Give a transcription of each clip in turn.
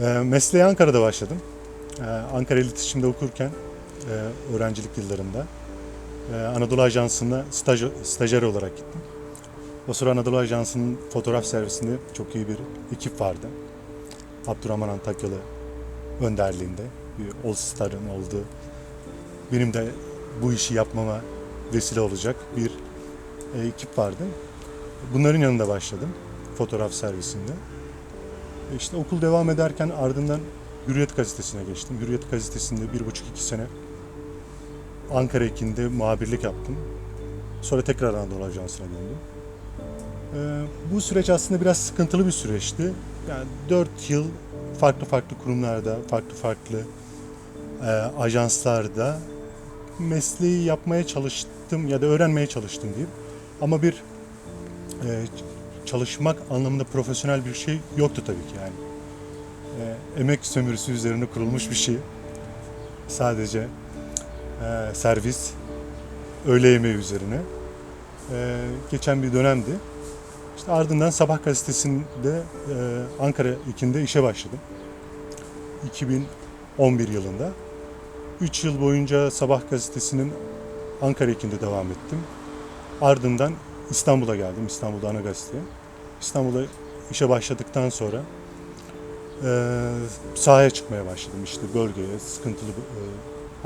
E, mesleğe Ankara'da başladım. E, Ankara İletişim'de okurken e, öğrencilik yıllarında e, Anadolu Ajansı'na staj, stajyer olarak gittim. O sıra Anadolu Ajansı'nın fotoğraf servisinde çok iyi bir ekip vardı. Abdurrahman Antakyalı önderliğinde bir All Star'ın olduğu benim de bu işi yapmama vesile olacak bir e, ekip vardı. Bunların yanında başladım fotoğraf servisinde. İşte okul devam ederken ardından Hürriyet gazetesine geçtim. Hürriyet gazetesinde bir buçuk iki sene Ankara ekinde muhabirlik yaptım. Sonra tekrar Anadolu Ajansı'na döndüm. Ee, bu süreç aslında biraz sıkıntılı bir süreçti. Yani 4 yıl farklı farklı kurumlarda, farklı farklı e, ajanslarda mesleği yapmaya çalıştım ya da öğrenmeye çalıştım diyeyim. Ama bir e, çalışmak anlamında profesyonel bir şey yoktu tabii ki yani. E, emek sömürüsü üzerine kurulmuş bir şey. Sadece e, servis, öğle yemeği üzerine. E, geçen bir dönemdi. İşte ardından Sabah gazetesinde e, Ankara ikinde işe başladım. 2011 yılında. 3 yıl boyunca Sabah gazetesinin Ankara ikinde devam ettim. Ardından İstanbul'a geldim. İstanbul'da ana gazeteye. İstanbul'a işe başladıktan sonra e, sahaya çıkmaya başladım. İşte bölgeye, sıkıntılı e,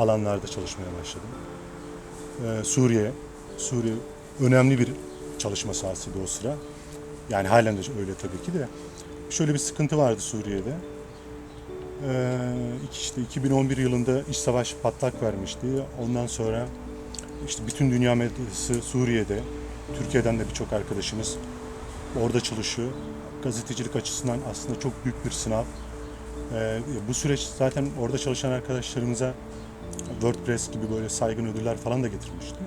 alanlarda çalışmaya başladım. E, Suriye, Suriye önemli bir çalışma sahasıydı o sıra. Yani halen de öyle tabii ki de. Şöyle bir sıkıntı vardı Suriye'de. Ee, işte 2011 yılında iç savaş patlak vermişti. Ondan sonra işte bütün dünya medyası Suriye'de, Türkiye'den de birçok arkadaşımız orada çalışıyor. Gazetecilik açısından aslında çok büyük bir sınav. Ee, bu süreç zaten orada çalışan arkadaşlarımıza WordPress gibi böyle saygın ödüller falan da getirmişti.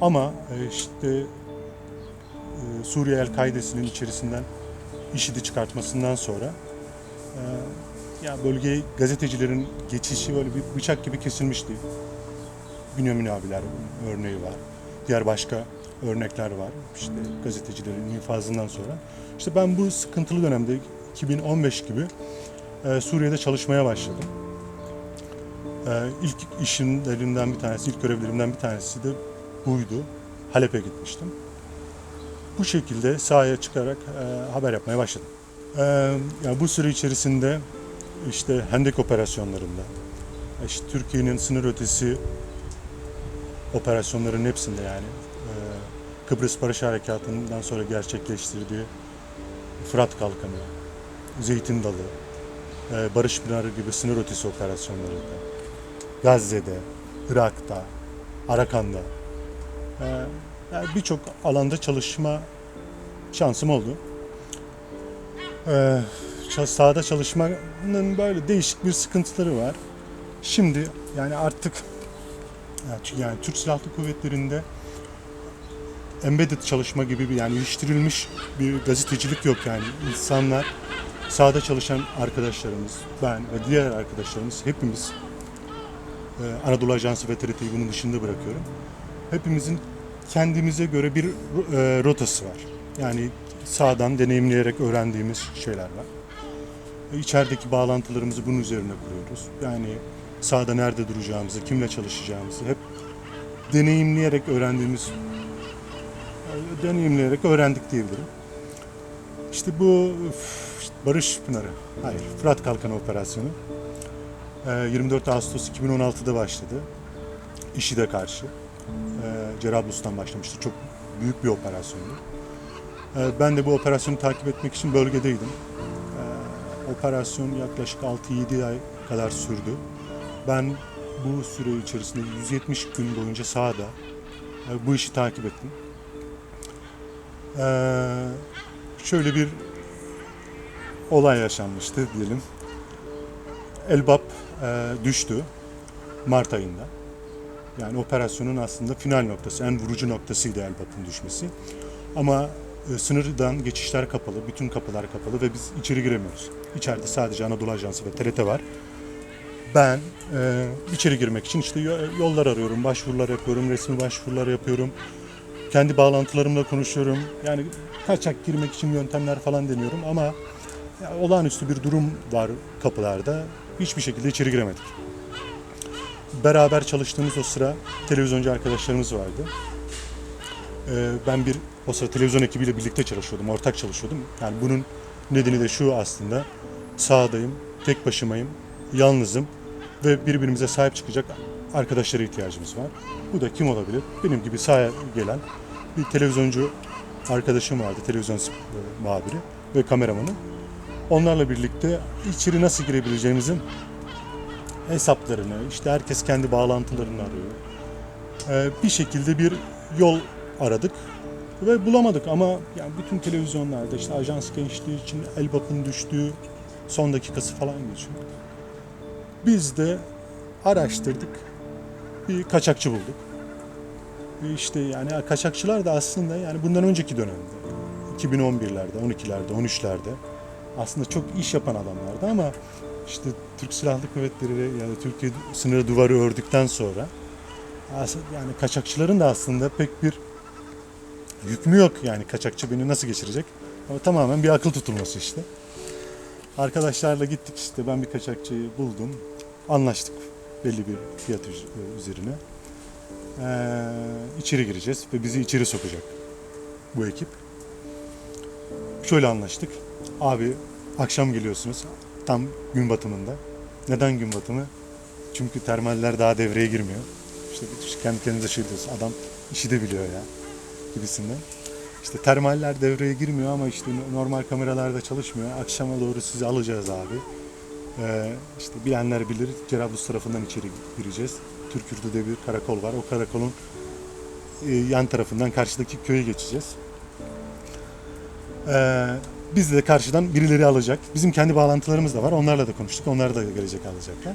Ama e, işte e, Suriye El-Kaide'sinin içerisinden IŞİD'i çıkartmasından sonra e, ya bölgeye gazetecilerin geçişi böyle bir bıçak gibi kesilmişti. Bünyamin abiler örneği var. Diğer başka örnekler var. İşte gazetecilerin infazından sonra. İşte ben bu sıkıntılı dönemde 2015 gibi e, Suriye'de çalışmaya başladım. E, ilk işimlerinden bir tanesi, ilk görevlerimden bir tanesi de buydu. Halep'e gitmiştim. Bu şekilde sahaya çıkarak e, haber yapmaya başladım. E, yani bu süre içerisinde işte Hendek operasyonlarında, işte Türkiye'nin sınır ötesi operasyonların hepsinde yani e, Kıbrıs Barış Harekatı'ndan sonra gerçekleştirdiği Fırat Kalkanı, Zeytin Dalı, e, Barış Pınarı gibi sınır ötesi operasyonlarında, Gazze'de, Irak'ta, Arakan'da e, birçok alanda çalışma şansım oldu. Ça- sahada çalışmanın böyle değişik bir sıkıntıları var. Şimdi yani artık yani Türk Silahlı Kuvvetleri'nde embedded çalışma gibi bir yani iliştirilmiş bir gazetecilik yok yani. İnsanlar sahada çalışan arkadaşlarımız, ben ve diğer arkadaşlarımız hepimiz e, Anadolu Ajansı ve TRT'yi bunun dışında bırakıyorum. Hepimizin kendimize göre bir e, rotası var. Yani sağdan deneyimleyerek öğrendiğimiz şeyler var. E, bağlantılarımızı bunun üzerine kuruyoruz. Yani sahada nerede duracağımızı, kimle çalışacağımızı hep deneyimleyerek öğrendiğimiz, deneyimleyerek öğrendik diyebilirim. İşte bu Barış Pınarı, hayır Fırat Kalkanı Operasyonu e, 24 Ağustos 2016'da başladı. IŞİD'e karşı. E, Cerablus'tan başlamıştı. Çok büyük bir operasyondu. E, Ben de bu operasyonu takip etmek için bölgedeydim. Operasyon yaklaşık 6-7 ay kadar sürdü. Ben bu süre içerisinde 170 gün boyunca sahada e, bu işi takip ettim. E, Şöyle bir olay yaşanmıştı diyelim. Elbap e, düştü Mart ayında. Yani operasyonun aslında final noktası, en vurucu noktasıydı Elbap'ın düşmesi. Ama e, sınırdan geçişler kapalı, bütün kapılar kapalı ve biz içeri giremiyoruz. İçeride sadece Anadolu Ajansı ve TRT var. Ben e, içeri girmek için işte yo- yollar arıyorum, başvurular yapıyorum, resmi başvurular yapıyorum. Kendi bağlantılarımla konuşuyorum. Yani kaçak girmek için yöntemler falan deniyorum ama olağanüstü bir durum var kapılarda. Hiçbir şekilde içeri giremedik. Beraber çalıştığımız o sıra televizyoncu arkadaşlarımız vardı. Ee, ben bir o sıra televizyon ekibiyle birlikte çalışıyordum, ortak çalışıyordum. Yani bunun nedeni de şu aslında. Sahadayım, tek başımayım, yalnızım ve birbirimize sahip çıkacak arkadaşlara ihtiyacımız var. Bu da kim olabilir? Benim gibi sahaya gelen bir televizyoncu arkadaşım vardı, televizyon e, muhabiri ve kameramanı. Onlarla birlikte içeri nasıl girebileceğimizin hesaplarını, işte herkes kendi bağlantılarını arıyor. Ee, bir şekilde bir yol aradık ve bulamadık ama yani bütün televizyonlarda işte ajans gençliği için Elbap'ın düştüğü son dakikası falan geçiyor. Biz de araştırdık. Bir kaçakçı bulduk. Ve işte yani kaçakçılar da aslında yani bundan önceki dönemde 2011'lerde, 12'lerde, 13'lerde aslında çok iş yapan adamlardı ama işte Türk Silahlı Kuvvetleri ve yani Türkiye sınırı duvarı ördükten sonra yani kaçakçıların da aslında pek bir hükmü yok yani kaçakçı beni nasıl geçirecek? Ama tamamen bir akıl tutulması işte. Arkadaşlarla gittik işte ben bir kaçakçıyı buldum. Anlaştık belli bir fiyat üz- üzerine. Ee, içeri gireceğiz ve bizi içeri sokacak bu ekip. Şöyle anlaştık. Abi akşam geliyorsunuz tam gün batımında. Neden gün batımı? Çünkü termaller daha devreye girmiyor. İşte kendi kendinize şey diyorsun. Adam işi de biliyor ya gibisinden. İşte termaller devreye girmiyor ama işte normal kameralarda çalışmıyor. Akşama doğru sizi alacağız abi. Ee, işte bilenler bilir Cerablus tarafından içeri gireceğiz. Türkürdü'de bir karakol var. O karakolun e, yan tarafından karşıdaki köye geçeceğiz. Ee, biz de karşıdan birileri alacak. Bizim kendi bağlantılarımız da var. Onlarla da konuştuk. Onlar da gelecek alacaklar.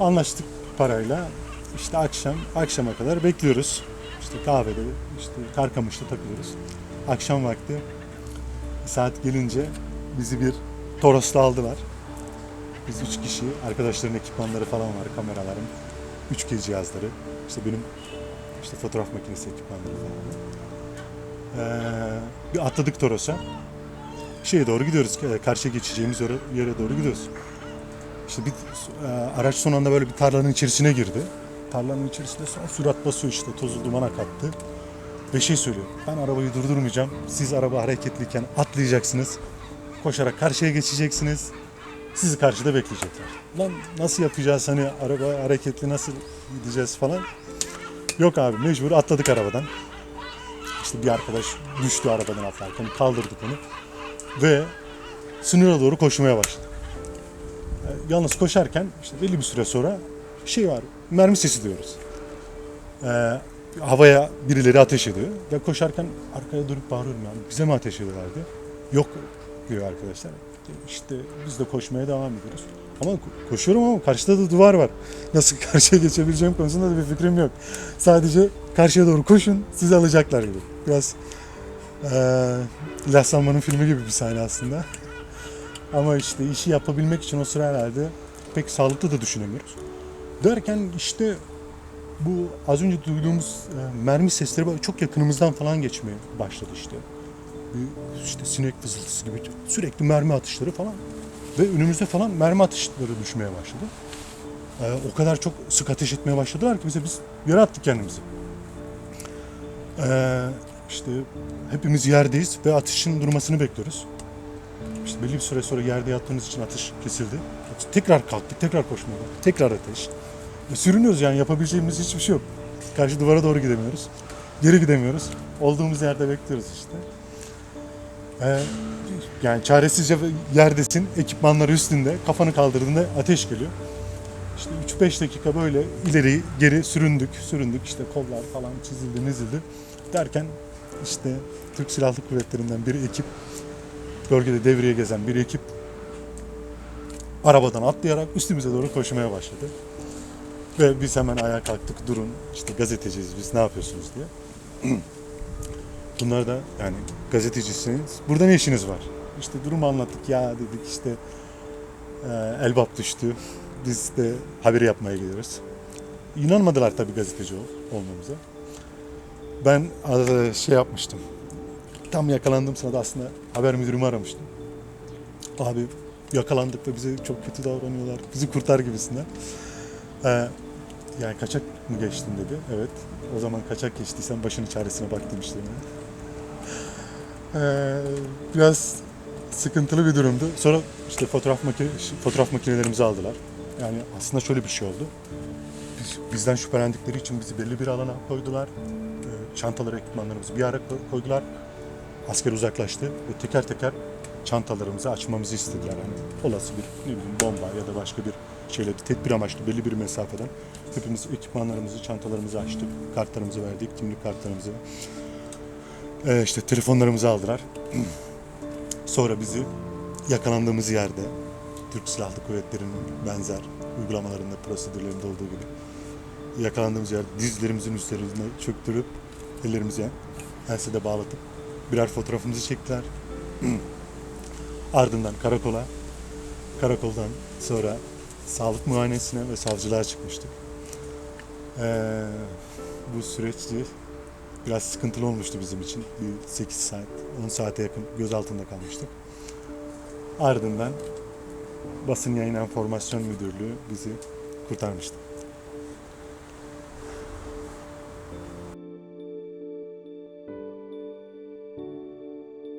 Anlaştık parayla. İşte akşam akşama kadar bekliyoruz. İşte kahvede, işte Karkamış'ta takılıyoruz. Akşam vakti saat gelince bizi bir Toros'ta aldılar. Biz üç kişi, arkadaşların ekipmanları falan var, kameralarım, 3G cihazları, işte benim işte fotoğraf makinesi ekipmanları falan. var. Ee, bir atladık Toros'a. Şeye doğru gidiyoruz, e, karşıya geçeceğimiz yere, yere doğru gidiyoruz. İşte bir e, araç son anda böyle bir tarlanın içerisine girdi. Tarlanın içerisinde son sürat basıyor işte tozu dumana kattı. Ve şey söylüyor. Ben arabayı durdurmayacağım. Siz araba hareketliyken atlayacaksınız. Koşarak karşıya geçeceksiniz. Sizi karşıda bekleyecekler. Lan nasıl yapacağız hani araba hareketli nasıl gideceğiz falan. Yok abi mecbur atladık arabadan. İşte bir arkadaş düştü arabadan atlarken kaldırdık onu. Ve sınıra doğru koşmaya başladı. E, Yalnız koşarken işte belli bir süre sonra şey var mermi sesi duyuyoruz. Ee, havaya birileri ateş ediyor. Ve koşarken arkaya dönüp bağırıyorum yani bize mi ateş ediyorlar. Yok diyor arkadaşlar. İşte biz de koşmaya devam ediyoruz. Ama ko- koşuyorum ama karşıda da duvar var. Nasıl karşıya geçebileceğim konusunda da bir fikrim yok. Sadece karşıya doğru koşun sizi alacaklar gibi. Biraz eee İlahi filmi gibi bir sahne aslında. Ama işte işi yapabilmek için o sıra herhalde pek sağlıklı da düşünemiyoruz. Derken işte bu az önce duyduğumuz e, mermi sesleri çok yakınımızdan falan geçmeye başladı işte. İşte sinek vızıltısı gibi sürekli mermi atışları falan. Ve önümüzde falan mermi atışları düşmeye başladı. E, o kadar çok sık ateş etmeye başladılar ki bize biz yere attık kendimizi. E, işte hepimiz yerdeyiz ve atışın durmasını bekliyoruz. İşte belli bir süre sonra yerde yattığımız için atış kesildi. Tekrar kalktık, tekrar koşmaya başladık. Tekrar ateş. Ve sürünüyoruz yani yapabileceğimiz hiçbir şey yok. Karşı duvara doğru gidemiyoruz. Geri gidemiyoruz. Olduğumuz yerde bekliyoruz işte. Ee, yani çaresizce yerdesin, ekipmanları üstünde, kafanı kaldırdığında ateş geliyor. İşte 3-5 dakika böyle ileri geri süründük, süründük. işte kollar falan çizildi, mizildi. Derken işte Türk Silahlı Kuvvetleri'nden bir ekip bölgede devreye gezen bir ekip arabadan atlayarak üstümüze doğru koşmaya başladı. Ve biz hemen ayağa kalktık durun işte gazeteciyiz biz ne yapıyorsunuz diye. Bunlar da yani gazetecisiniz burada ne işiniz var? İşte durumu anlattık ya dedik işte e, Elbap düştü biz de haberi yapmaya gidiyoruz. İnanmadılar tabii gazeteci ol- olmamıza. Ben e, şey yapmıştım tam yakalandığım sırada aslında haber müdürümü aramıştım. Abi yakalandık ve bize çok kötü davranıyorlar. Bizi kurtar gibisinden. Ee, yani kaçak mı geçtin dedi. Evet. O zaman kaçak geçtiysen başının çaresine bak demişti bana. Ee, biraz sıkıntılı bir durumdu. Sonra işte fotoğraf makine fotoğraf makinelerimizi aldılar. Yani aslında şöyle bir şey oldu. Biz, bizden şüphelendikleri için bizi belli bir alana koydular. Ee, çantaları, ekipmanlarımızı bir ara ko- koydular. Asker uzaklaştı ve teker teker çantalarımızı açmamızı istediler. Yani olası bir ne bileyim bomba ya da başka bir şeyle tedbir amaçlı belli bir mesafeden hepimiz ekipmanlarımızı, çantalarımızı açtık. Kartlarımızı verdik, kimlik kartlarımızı. Ee, işte telefonlarımızı aldılar. Sonra bizi yakalandığımız yerde Türk Silahlı Kuvvetleri'nin benzer uygulamalarında, prosedürlerinde olduğu gibi yakalandığımız yer dizlerimizin üstlerine çöktürüp ellerimize ensede bağlatıp birer fotoğrafımızı çektiler. Ardından karakola, karakoldan sonra sağlık muayenesine ve savcılığa çıkmıştık. Ee, bu süreçti biraz sıkıntılı olmuştu bizim için. Bir 8 saat, 10 saate yakın gözaltında kalmıştık. Ardından basın yayın enformasyon müdürlüğü bizi kurtarmıştı.